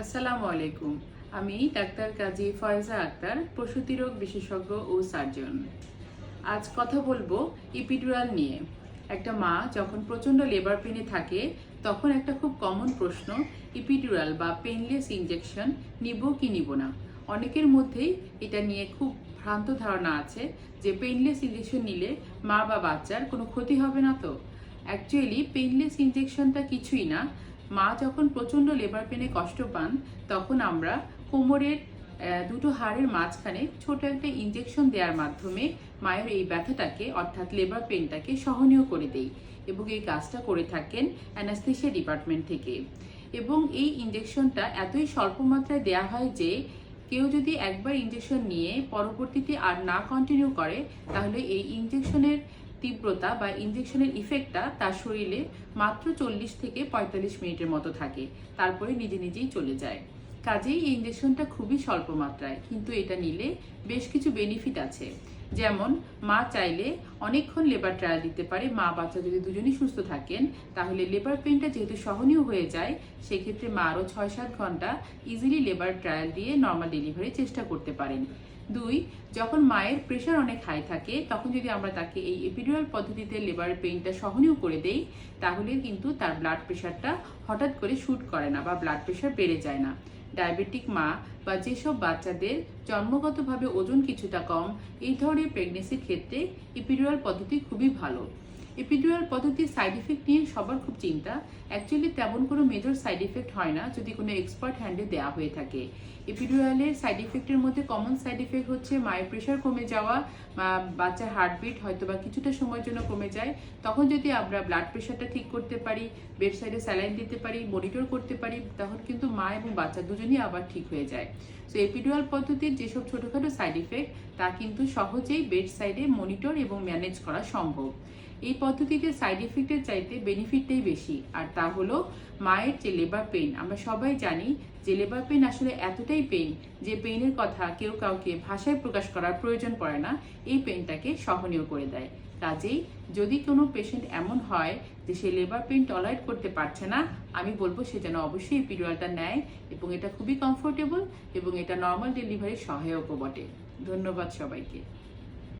আসসালামু আলাইকুম। আমি ডাক্তার কাজী ফয়জা আক্তার, প্রসূতি রোগ বিশেষজ্ঞ ও সার্জন। আজ কথা বলব ইপিডুরাল নিয়ে। একটা মা যখন প্রচণ্ড লেবার পেনে থাকে, তখন একটা খুব কমন প্রশ্ন, ইপিডুরাল বা পেনলেস ইনজেকশন নিব কি নিব না? অনেকের মধ্যেই এটা নিয়ে খুব ভ্রান্ত ধারণা আছে যে পেনলেস ইনজেকশন নিলে মা বা বাচ্চার কোনো ক্ষতি হবে না তো। অ্যাকচুয়ালি পেইনলেস ইনজেকশনটা কিছুই না মা যখন প্রচণ্ড লেবার পেনে কষ্ট পান, তখন আমরা কোমরের দুটো হাড়ের মাঝখানে ছোট একটা ইনজেকশন দেওয়ার মাধ্যমে মায়ের এই ব্যথাটাকে, অর্থাৎ লেবার পেনটাকে সহনীয় করে দেই এবং এই কাজটা করে থাকেন অ্যানাস্থেশিয়া ডিপার্টমেন্ট থেকে। এবং এই ইনজেকশনটা এতই স্বল্প মাত্রায় দেওয়া হয় যে, কেউ যদি একবার ইনজেকশন নিয়ে পরবর্তীতে আর না কন্টিনিউ করে, তাহলে এই ইনজেকশনের তীব্রতা বা ইনজেকশনের ইফেক্টটা তার শরীরে মাত্র চল্লিশ থেকে পঁয়তাল্লিশ মিনিটের মতো থাকে। তারপরে নিজে নিজেই চলে যায়। কাজেই এই ইনজেকশনটা খুবই স্বল্প মাত্রায়, কিন্তু এটা নিলে বেশ কিছু বেনিফিট আছে। যেমন, মা চাইলে অনেকক্ষণ লেবার ট্রায়াল দিতে পারে। মা বাচ্চা যদি দুজনেই সুস্থ থাকেন, তাহলে লেবার পেনটা যেহেতু সহনীয় হয়ে যায়, সেক্ষেত্রে মা আরও ছয় সাত ঘণ্টা ইজিলি লেবার ট্রায়াল দিয়ে নর্মাল ডেলিভারি চেষ্টা করতে পারেন। দুই, যখন মায়ের প্রেশার অনেক হাই থাকে, তখন যদি আমরা তাকে এই এপিডুরাল পদ্ধতিতে লেবার পেইনটা সহনীয় করে দেই, তাহলে কিন্তু তার ব্লাড প্রেশারটা হঠাৎ করে শ্যুট করে না বা ব্লাড প্রেশার বেড়ে যায় না। ডায়াবেটিক মা বা যেসব বাচ্চাদের জন্মগতভাবে ওজন কিছুটা কম, এই ধরনের প্রেগনেন্সির ক্ষেত্রে এপিডিওয়াল পদ্ধতি খুবই ভালো। এপিডুরাল পদ্ধতির সাইড ইফেক্ট নিয়ে সবার খুব চিন্তা। অ্যাকচুয়ালি তেমন কোনো মেজর সাইড ইফেক্ট হয় না, যদি কোনো এক্সপার্ট হ্যান্ডে দেওয়া হয়ে থাকে। এপিডুরালের সাইড ইফেক্টের মধ্যে কমন সাইড ইফেক্ট হচ্ছে মায়ের প্রেশার কমে যাওয়া বাচ্চার হার্টবিট হয়তো বা কিছুটা সময়ের জন্য কমে যায়। তখন যদি আমরা ব্লাড প্রেশারটা ঠিক করতে পারি বেড সাইডে স্যালাইন দিতে পারি মনিটর করতে পারি, তখন কিন্তু মা এবং বাচ্চা দুজনেই আবার ঠিক হয়ে যায়। সো এপিডুরাল পদ্ধতির যেসব ছোটোখাটো সাইড ইফেক্ট তা কিন্তু সহজেই বেড সাইডে মনিটর এবং ম্যানেজ করা সম্ভব। এই পদ্ধতিতে সাইড এফেক্টের চাইতে বেনিফিটটাই বেশি। আর তা হলো মায়ের যে লেবার পেইন আমরা সবাই জানি যে লেবার পেইন আসলে এতটাই পেইন যে পেইনের কথা কেউ কাউকে ভাষায় প্রকাশ করার প্রয়োজন পড়ে না, এই পেইনটাকে সহনীয় করে দেয়। কাজেই যদি কোনো পেশেন্ট এমন হয় যে সে লেবার পেইন টলারেট করতে পারছে না, আমি বলব সে যেন অবশ্যই পিরিয়ডটা নেয় এবং এটা খুবই কমফোর্টেবল এবং এটা নর্মাল ডেলিভারির সহায়কও বটে। ধন্যবাদ সবাইকে।